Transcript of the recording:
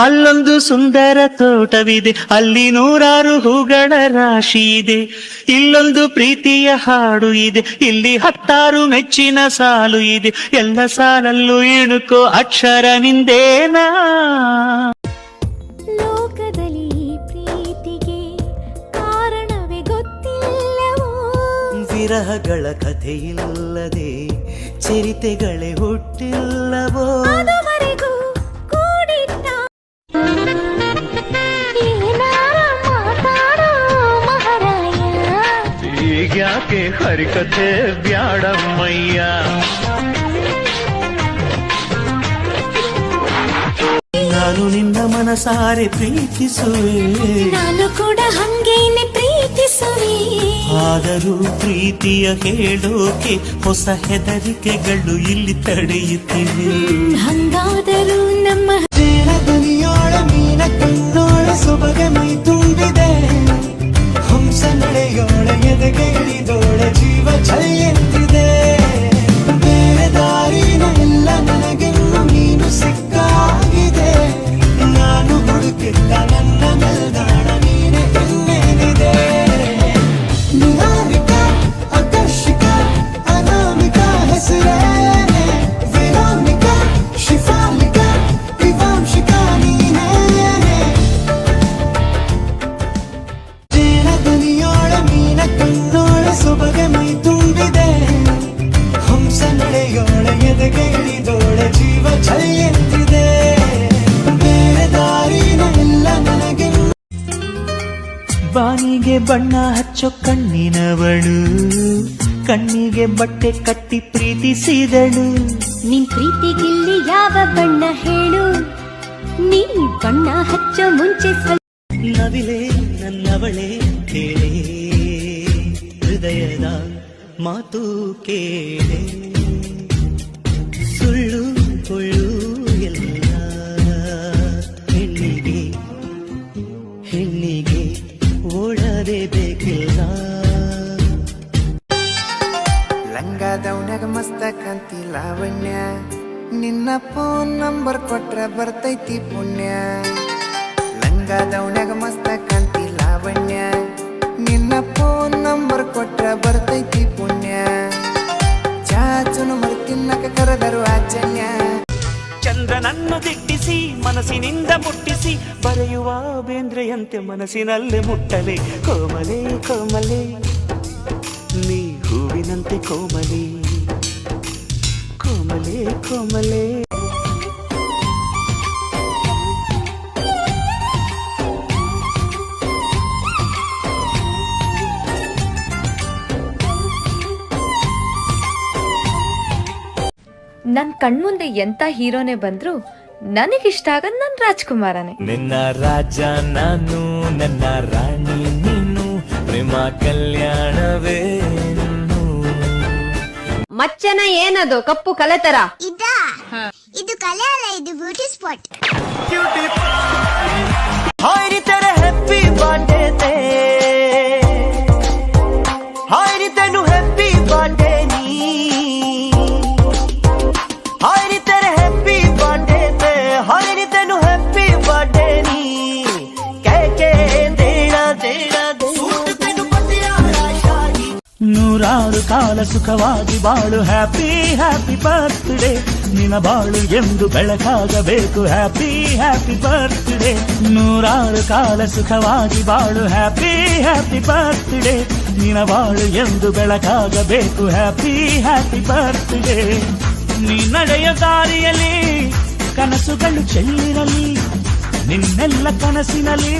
ಅಲ್ಲೊಂದು ಸುಂದರ ತೋಟವಿದೆ ಅಲ್ಲಿ ನೂರಾರು ಹೂಗಳ ರಾಶಿ ಇದೆ. ಇಲ್ಲೊಂದು ಪ್ರೀತಿಯ ಹಾಡು ಇದೆ ಇಲ್ಲಿ ಹತ್ತಾರು ಮೆಚ್ಚಿನ ಸಾಲು ಇದೆ. ಎಲ್ಲ ಸಾಲಲ್ಲೂ ಇಣುಕೋ ಅಕ್ಷರ ನಿಂದೇನಾ? ಲೋಕದಲ್ಲಿ ಪ್ರೀತಿಗೆ ಕಾರಣವೇ ಗೊತ್ತಿಲ್ಲವೋ? ವಿರಹಗಳ ಕಥೆಯಿಲ್ಲದೆ ಚಿರಿತೆಗಳೇ ಹುಟ್ಟಿಲ್ಲವೋ? ಈಗ್ಯಾಕೆ ಹರಿಕತೆ ಬ್ಯಾಡಮ್ಮಯ್ಯ ನಾನು ನಿನ್ನ ಮನಸಾರೆ ಪ್ರೀತಿಸುವೆ. ನಾನು ಕೂಡ ಹಂಗೇನೆ ಪ್ರೀತಿಸುವೆ. ಆದರೂ ಪ್ರೀತಿಯ ಹೇಳೋಕೆ ಹೊಸ ಹೆದರಿಕೆಗಳು ಇಲ್ಲಿ ತಡೆಯುತ್ತಿವೆ. ಹಂಗಾದರೂ ನಮ್ಮ ದನಿಯೋಳ ಮೀನ ಬಾನಿಗೆ ಬಣ್ಣ ಹಚ್ಚೋ ಕಣ್ಣಿನವಳು ಕಣ್ಣಿಗೆ ಬಟ್ಟೆ ಕಟ್ಟಿ ಪ್ರೀತಿಸಿದಳು ನಿನ್ ಪ್ರೀತಿಗಿಲ್ಲಿ ಯಾವ ಬಣ್ಣ ಹೇಳು ನೀ ಬಣ್ಣ ಹಚ್ಚೋ ಮುಂಚೆ ಸ್ವಲ್ಪ ನವಿಲೆ ನನ್ನವಳೆ ಕೇಳೆ ಹೃದಯದ ಮಾತು ಕೇಳೆ ಲಂಗಾದವನ್ಯಾಗ ಮಸ್ತ ಕಂತಿ ಲಾವಣ್ಯ ನಿನ್ನ ಫೋನ್ ನಂಬರ್ ಕೊಟ್ರ ಬರ್ತೈತಿ ಪುಣ್ಯ. ಲಂಗಾದವನ್ಯಾಗ ಮಸ್ತ ಕಂತಿ ಲಾವಣ್ಯ ನಿನ್ನ ಫೋನ್ ನಂಬರ್ ಕೊಟ್ರ ಬರ್ತೈತಿ ಪುಣ್ಯ. ಚಾಚುನು ಮರ್ತಿನ್ನಕ ಕರೆದರು ಆಚನ್ಯ. ಚಂದ್ರನನ್ನು ದಿಟ್ಟಿಸಿ, ಮನಸ್ಸಿನಿಂದ ಮುಟ್ಟಿಸಿ, ಬರೆಯುವ ಬೇಂದ್ರೆಯಂತೆ ಮನಸ್ಸಿನಲ್ಲೇ ಮುಟ್ಟಲೆ. ಕೋಮಲೆ ಕೋಮಲೆ, ನೀ ಹೂವಿನಂತೆ ಕೋಮಲೆ. ಕೋಮಲೆ ಕೋಮಲೆ. ನನ್ ಕಣ್ಮುಂದೆ ಎಂತ ಹೀರೋನೇ ಬಂದ್ರು ನನಗಿಷ್ಟ ಆಗದ್ ನನ್ ರಾಜ್ಕುಮಾರನೇ. ನಿನ್ನ ರಾಜ ನಾನು ನನ್ನ ರಾಣಿ ನೀನು ಪ್ರೇಮ ಕಲ್ಯಾಣವೇ. ಮಚ್ಚನ ಏನದು? ಕಪ್ಪು ಕಲೆತರ ಇದಾ? ಇದು ಕಲೆ ಅಲ್ಲ ಇದು ಬ್ಯೂಟಿ ಸ್ಪಾಟ್ ನೂರಾರು ಕಾಲ ಸುಖವಾಗಿ ಬಾಳು ಹ್ಯಾಪಿ ಹ್ಯಾಪಿ ಬರ್ತ್ಡೇ ನಿನ ಬಾಳು ಎಂದು ಬೆಳಕಾಗಬೇಕು ಹ್ಯಾಪಿ ಹ್ಯಾಪಿ ಬರ್ತ್ಡೇ ನೂರಾರು ಕಾಲ ಸುಖವಾಗಿ ಬಾಳು ಹ್ಯಾಪಿ ಹ್ಯಾಪಿ ಬರ್ತ್ಡೇ ನಿನ ಬಾಳು ಎಂದು ಬೆಳಕಾಗಬೇಕು ಹ್ಯಾಪಿ ಹ್ಯಾಪಿ ಬರ್ತ್ಡೇ ನೀ ನಡೆಯ ದಾರಿಯಲ್ಲಿ ಕನಸುಗಳು ಚೆಲ್ಲಿರಲಿ ನಿನ್ನೆಲ್ಲ ಕನಸಿನಲ್ಲಿ